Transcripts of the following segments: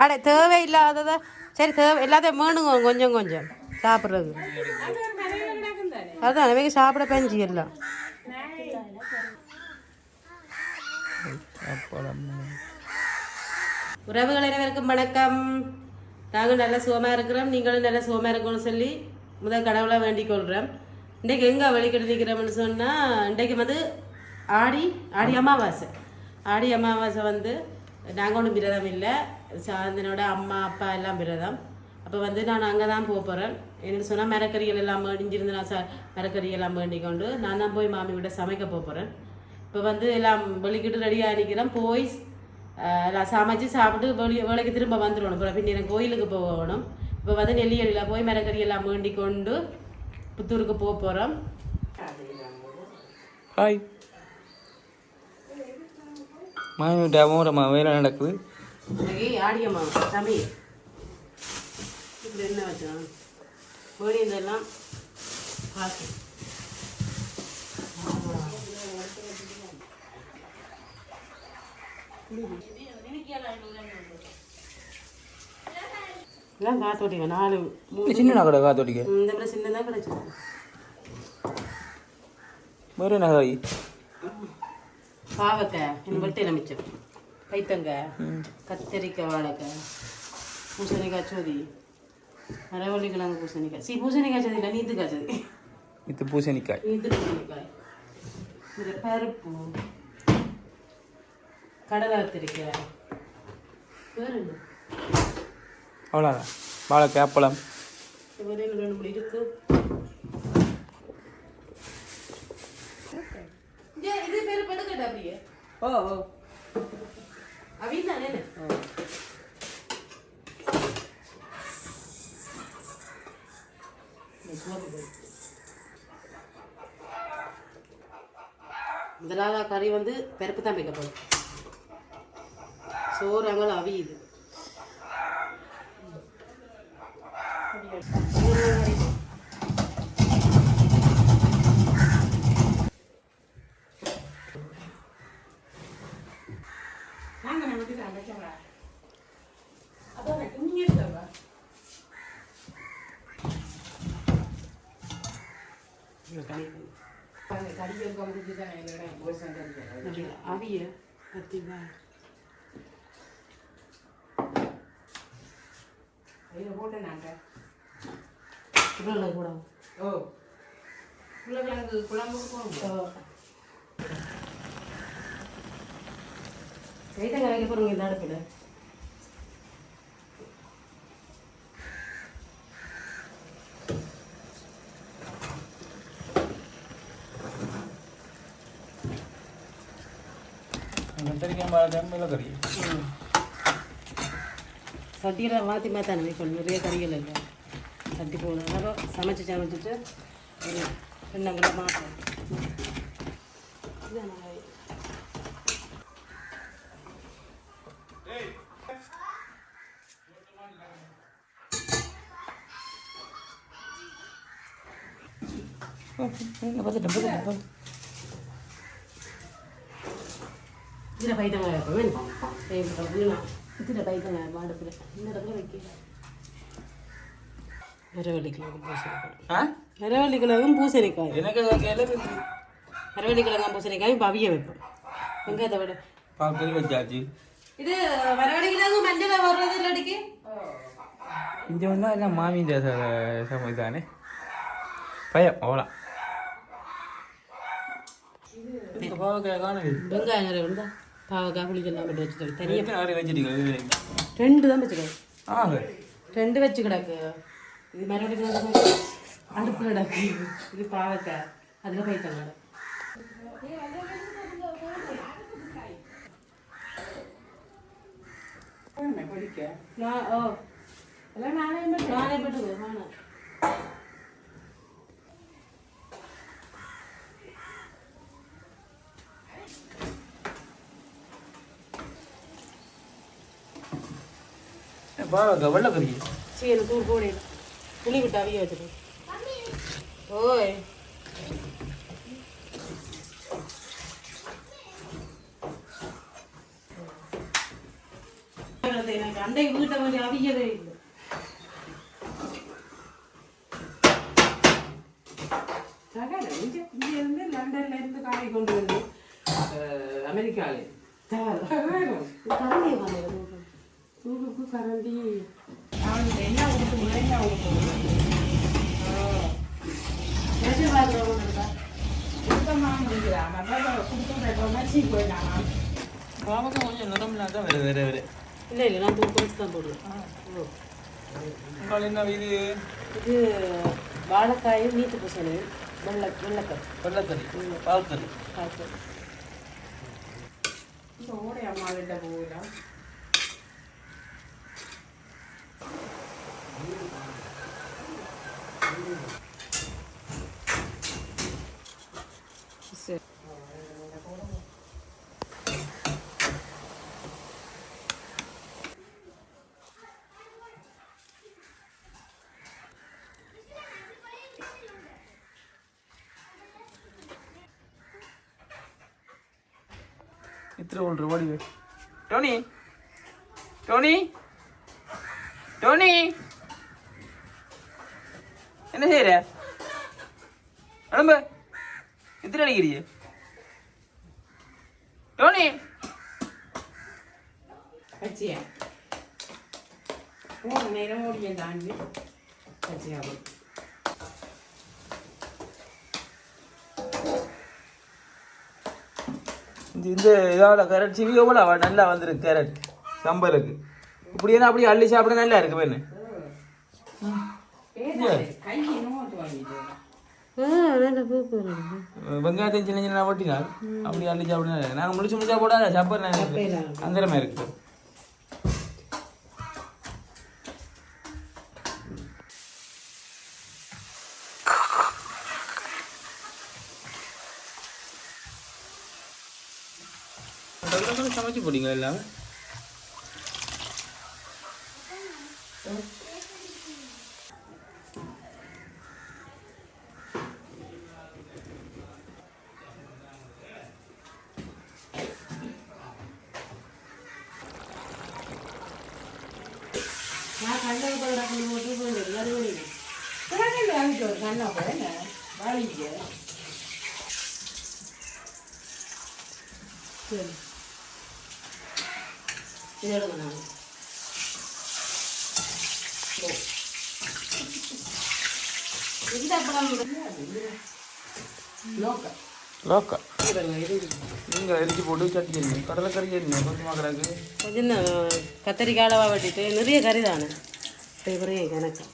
அட தேவையில்லாதத சரி தேவை எல்லாத்தையும் வேணுங்க கொஞ்சம் கொஞ்சம் சாப்பிட்றது அதுதான் நமக்கு சாப்பிட பெஞ்சு எல்லாம் உறவுகள் அனைவருக்கும் வணக்கம் நாங்கள் நல்ல சுகமாக இருக்கிறோம் நீங்களும் நல்ல சுகமாக இருக்கணும்னு சொல்லி முதல் கடவுளை வேண்டிக் கொள்கிறோம் இன்றைக்கு எங்கே வெளிக்கிட்டு நிற்கிறோம்னு சொன்னால் இன்றைக்கு வந்து ஆடி ஆடி அமாவாசை ஆடி அமாவாசை வந்து நாங்கள் ஒன்றும் விரதம் இல்லை. சாந்தனோட அம்மா அப்பா எல்லாம் விரதம் அப்போ வந்து நான் அங்கே தான் போக போகிறேன் என்னென்னு சொன்னால் மரக்கறிகள் எல்லாம் வேண்டிஞ்சிருந்து நான் சா மரக்கறி எல்லாம் வேண்டிக் கொண்டு நான் தான் போய் மாமி விட சமைக்க போக போகிறேன் இப்போ வந்து எல்லாம் வெளிக்கிட்டு ரெடியாக நிற்கிறேன் போய் எல்லாம் சமைச்சு சாப்பிட்டு வெளியே வேலைக்கு திரும்ப வந்துடணும் அப்புறம் பின்னர் கோயிலுக்கு போகணும். இப்போ வந்து நெல்லியடியில் போய் மரக்கறி எல்லாம் வேண்டி கொண்டு புத்தூருக்கு போக போகிறோம் ஹாய் மாமி டேமோரம்மா வேலை நடக்குது. ஆடியம்மா இப்படி என்ன வச்சோம் வேடி இதெல்லாம் பார்த்து எல்லாம் காத்தோட்டிங்க நாலு சின்ன கடை காத்தோட்டிக்க? இந்த சின்னதாக கிடைச்சிடும் வேறு என்ன பாவக்காய் இந்த வெட்டையில் மிச்சம். பைத்தங்காய் கத்தரிக்காய் வாழைக்காய் பூசணிக்காய் சோதி. மரவள்ளி கிழங்கு பூசணிக்காய். சி பூசணிக்காய் சோதி இல்லை நீத்துக்காய் சோதி. இது பூசணிக்காய். நீத்து பூசணிக்காய் இந்த பருப்பு. கடலை கத்திரிக்காய் வேறு என்ன? அவ்வளோதான் வாழைக்காய் அப்பளம். வேறு இது பேர் படுக்கட்டா அப்படியே? ஓ ஓ. அவின் தானே முதலாவது கறி வந்து பருப்பு தான் வைக்க சோறு அங்கே அவியுது. அவிய கத்திவா உருளை கூட உருளைக்கிழங்கு குழம்புக்கு கைத்தங்க வைக்க போகிறோங்க இந்த அடுப்பில் வாழைக்காய் மேலே கறி சட்டியில் மாற்றி மாற்றானே வைக்கணும் நிறைய கறிகள் இல்லை சட்டி போகணும் அப்புறம் சமைச்சு சமைச்சிட்டு ஒரு ரெண்டாங்கில மாற்றணும் பார்த்துட்டேன் பார்த்துட்டேன் இதில் வேணும் வேணும் இதில் பைத்தங்காய் மாடத்தில் இந்த இடத்துல வைக்க மரவள்ளிக்கிழங்கும் பூசணிக்காய் மரவள்ளிக்கிழங்கும் பூசணிக்காய் எனக்கு மரவள்ளிக்கிழங்கும் பூசணிக்காயும் பவிய வைப்போம் வெங்காயத்தை விட பார்க்கறி வச்சாச்சு இது மரவள்ளிக்கிழங்கு மஞ்சள் வர்றது இல்லடிக்கு இங்கே வந்தால் எல்லாம் மாமியின் சமையல் தானே பயம் காணுது வெங்காயம் நிறைய இருந்தா பாவக்காய் புளிச்செல்லாம் போட்டு வச்சுக்கோங்க தனியாக எத்தனை ஆறு வச்சுட்டீங்க ரெண்டு தான் வச்சுக்கோங்க ஆ ரெண்டு வச்சு கிடக்கு இது மரவள்ளிக்கிழங்கு அடுப்பில் கிடக்கு இது பாவக்காய் அதில் பைத்தங்காய் நான் ஓ எல்லாம் நானே மட்டும் நானே மட்டும் நானே பாவக்காய் வெள்ளக்கறி சரி தூள் போடு புளி விட்டு அவிய வச்சிரு ஓய். எனக்கு அண்டை வீட்டை மாதிரி அவியவே இல்லை. சகல இங்க இங்க இருந்து லண்டன்ல இருந்து காரை கொண்டு வந்து தூக்கு கரண்டி அவனுக்கு என்ன கொடுத்து முறையா கொடுத்து எதிர்பார்க்கிறவங்க இருக்கா? சுத்தமாக போயிட்டான்? பாவக்கம் கொஞ்சம் நிறம்னா தான் வேறு வேறு வேறு. இல்லை இல்லை நான் தூக்கு வச்சு தான் போடுவேன். ஓ. உங்கள் என்ன இது இது வாழைக்காயும் நீத்து பூசணி வெள்ளை வெள்ளைக்காய் வெள்ளக்கறி பால்கறி. காய்ச்சல் ஓடி அம்மா வீட்டை போகலாம் சரி இத்திர ஒன்று ஓடி வை. டோனி என்ன செய்யற உடம்பு இத்திர அடிக்கிறிய. டோனி கட்சியா? போன நேரம் ஓடிய தாண்டி போய் இந்த இதாவில் கேரட் போல அவ நல்லா வந்துருக்கு கேரட் சம்பலுக்கு இப்படி என்ன அப்படியே அள்ளி சாப்பிட நல்லா இருக்கு பெண்ணு வெங்காயத்தையும் சின்ன சின்ன வட்டினால் அப்படி அள்ளி சாப்பிட நாங்கள் முடிச்சு முடிச்சா போடாத சாப்பாடு அந்த மாதிரி இருக்கு. சமைச்சு போட்டீங்க எல்லாமே நான் கண்டது போட போட்டு போயிடு எல்லாரும் கிழக்கில் கண்ணா போய் வாழிக்க சரி. இது எடுங்க நான். இந்த படம் நோக்கம் லோக்கா. இது பாருங்க இது இது. நீங்கள் எரிச்சு போட்டு சட்டி என்ன? கடலைக்கறி என்ன? கொஞ்சமாக கிடக்கு. கொஞ்சம் கத்தரிக்காய் அளவா வெட்டிட்டு நிறைய கறி தானே? பெரிய கணக்கு.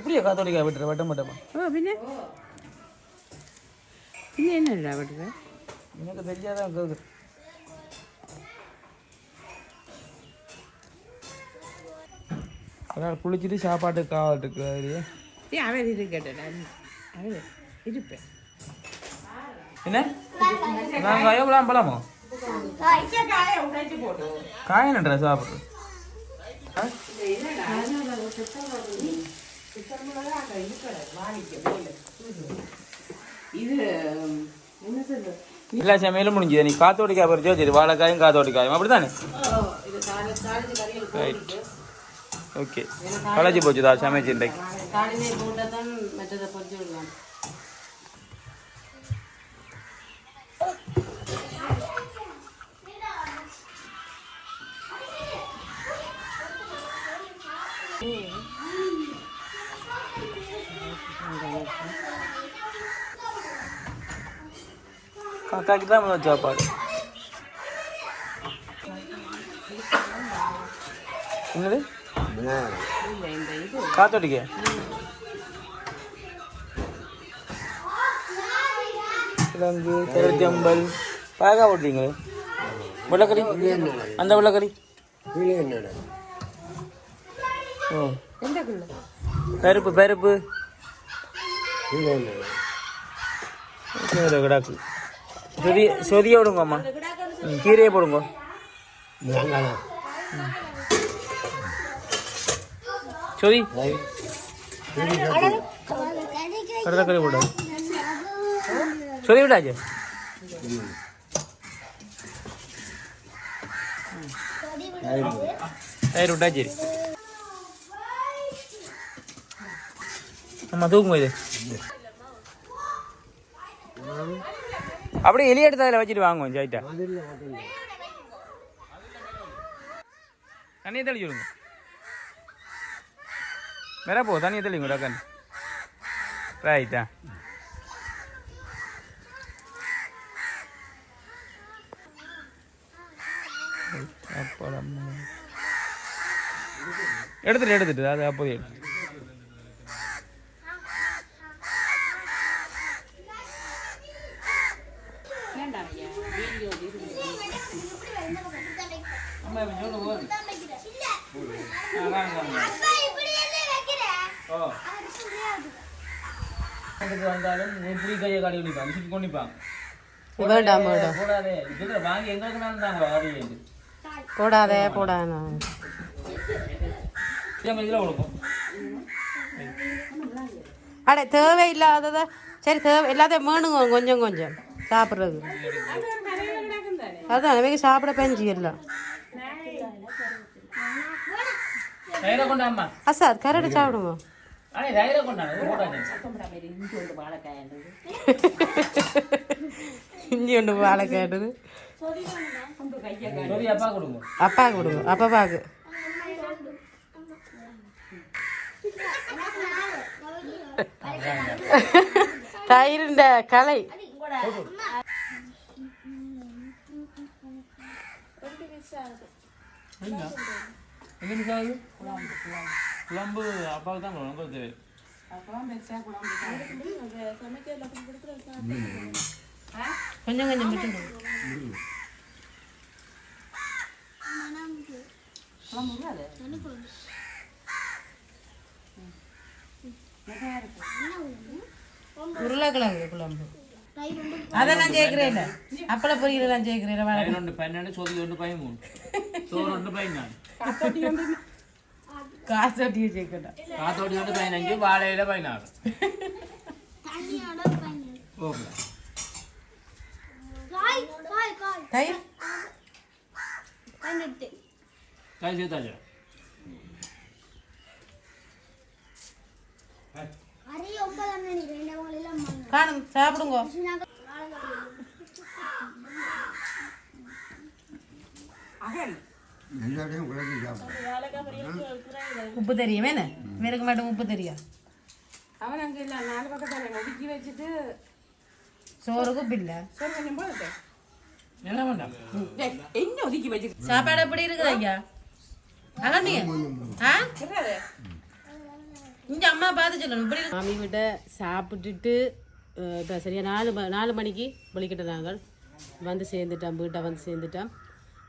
இப்படியே காத்தோடிக்காய் விட்டுற வட்டம் வட்டமா ஓ பின்ன? பின்ன என்ன விடுற எனக்கு தெரியாதான் கேட்குது அதான் குளிச்சுட்டு சாப்பாட்டு காவட்டுக்கு அது ஏன் அவன் இருக்கட்டா அவன் இருப்பேன். என்ன? நாங்கள் எவ்வளோ பழமோ காய உடைச்சு போட்டு காயனன்ற சாப்பிட்றது இது என்ன சொல்றது எல்லா சமையலும் முடிஞ்சது. நீ காத்தோடிக்காய் பறிச்சோ சரி வாழைக்காயும் காத்தோடிக்காயும். அப்படி தானே ஓகே களைச்சி போச்சுதா சமைச்சு இன்றைக்கு? காக்காக்கு தான் முதல் சாப்பாடு என்னது காத்தோடிக்கா கிழங்கு கருத்தி அம்பல் பாகா போட்டீங்களே வெள்ளக்கறி அந்த வெள்ளக்கறி பருப்பு பருப்பு கிடாக்கு சொதி சொதிய விடுங்க அம்மா கீரையை போடுங்க. ம். சொதி. கடலைக்கறி போடு. சொதி விடாச்சு டயர் விட்டா சரி ஆமா தூக்குங்க இது. அப்படியே எலி எடுத்து அதில் வச்சுட்டு வாங்குவோம் ஜாயிட்டா தண்ணியை தெளிச்சு விடுங்க. வேற போ தண்ணியை தெளிங்க டக்கன் ரைட்டா எடுத்துட்டு எடுத்துட்டு அது அப்போதே எடுத்து அம்மா இப்ப சொல்லு போது ஓ வீட்டுக்கு வந்தாலும் காடி குடிப்பாங்க சுற்றி கொண்டிப்பாங்க வேண்டாம் வேண்டாம் போடாதே இதுல வாங்கி எங்களுக்கு நான் தாங்க வாடி போடாதே போடாத இதில் கொடுக்கும் அட தேவையில்லாதத சரி தேவை எல்லாத்தையும் வேணுங்க கொஞ்சம் கொஞ்சம் சாப்பிட்றது அதான் அவங்க சாப்பிட பெஞ்சி எல்லாம் அசாத் கரடு சாப்பிடுங்க இஞ்சி ஒன்று வாழை கேட்டது அப்பா கொடுங்க அப்பா கொடுங்க அப்பா பாக்கு தயிருண்ட கலை மிஸ் ஆகுது குழம்பு அப்பாவுக்கு தான் குழம்பு தேவை கொஞ்சம் கொஞ்சம் விட்டு உருளைக்கிழங்கு குழம்பு. அதெல்லாம் இல்லை. அப்பள பொரியலாம் சேர்க்கிறேன் வாழை ரெண்டு பன்னெண்டு சொதி ஒன்று பையன் மூணு. சோறு ஒன்று பையன் நான் காசு ஒட்டியே சேர்க்கட்டா காத்தோடி வந்து பதினஞ்சு வாழையில பதினாறு ஓகே தயிர் எல்லாத்தையும் சாப்பிடும் உப்பு தெரியும் என்ன? வேறுக்கு மட்டும் உப்பு தெரியும் அவன் அங்க இல்ல நாலு பக்கத்தால ஒதுக்கி வச்சுட்டு சோறுக்கு உப்பு இல்லை. சரி கொஞ்சம் போட்டு என்ன பண்ணாம் என்ன ஒதுக்கி வச்சு சாப்பாடு எப்படி இருக்குது ஐயா? அகண்டிய ஆ? இங்க அம்மா பார்த்து சொல்லணும். இப்படி மாமி கிட்ட சாப்பிட்டுட்டு இப்போ சரியா நாலு நாலு மணிக்கு வெளிக்கிட்ட நாங்கள். வந்து சேர்ந்துட்டோம் வீட்டை வந்து சேர்ந்துட்டோம்.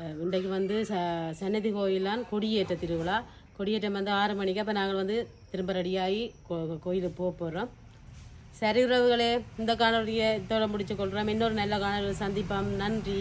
இன்றைக்கு வந்து ச சன்னதி கோயிலான் கொடியேற்ற திருவிழா. கொடியேற்றம் வந்து ஆறு மணிக்கு. அப்போ நாங்கள் வந்து திரும்ப ரெடியாகி கோ கோயிலுக்கு போக போகிறோம் சரி உறவுகளே இந்த காணொலியை இதோட முடிச்சு கொள்கிறோம் இன்னொரு நல்ல காணொலியை சந்திப்போம். நன்றி.